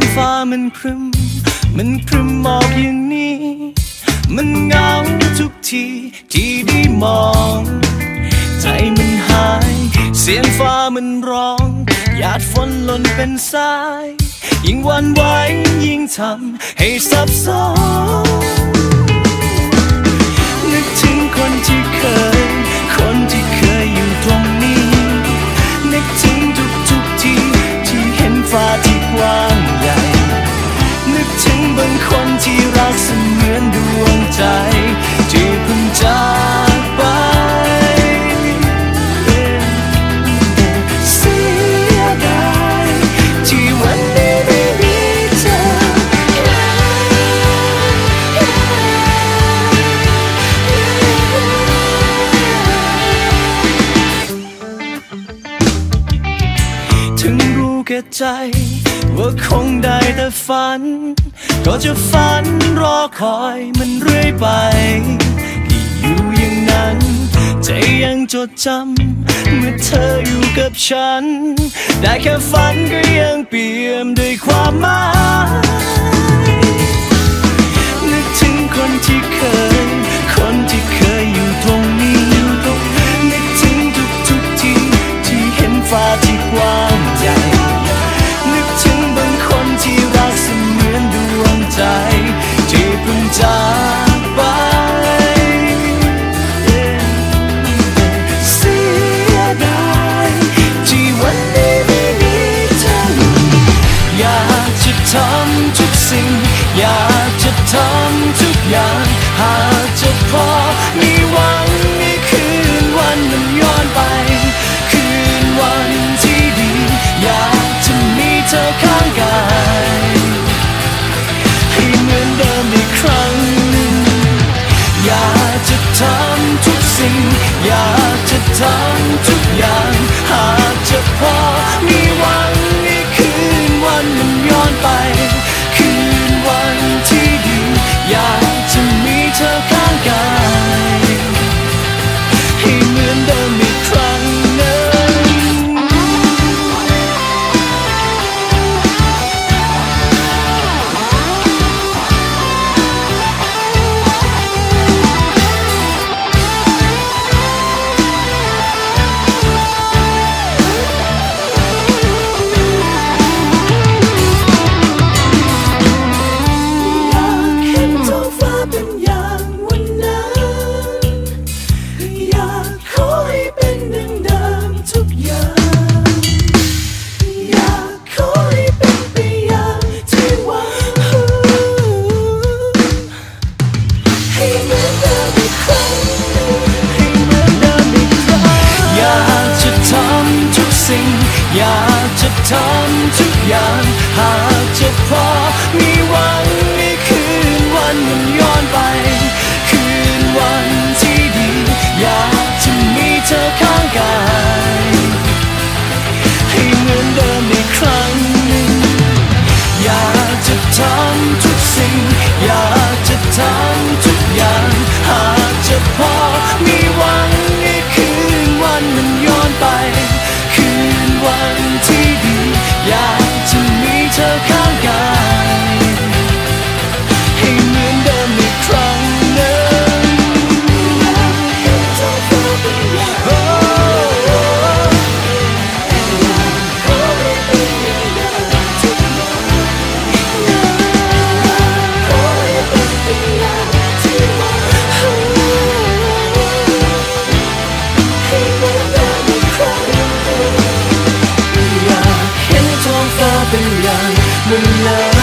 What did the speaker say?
องฟ้ามันครึม มันครึมมอกอย่างนี้ มันเงาทุกทีที่ได้มอง ใจมันหาย เสียงฟ้ามันร้อง หยาดฝนหล่นเป็นสาย ยิ่งวันไหวยิ่งทำให้ซับซ้อนนึกถึงคนที่เคย คนที่เคยอยู่ตรง กเสมือนดวงใจ กัใจ ว่าคงได้แต่ฝัน ก็จะฝันรอคอยมันเรื่อยไปที่อยู่อย่างนั้น ใจยังจดจำเมื่อเธออยู่กับฉัน ได้แค่ฝันก็ยังเปี่ยมด้วยความหมาย 自分在。 ทำทุกอย่างหา love.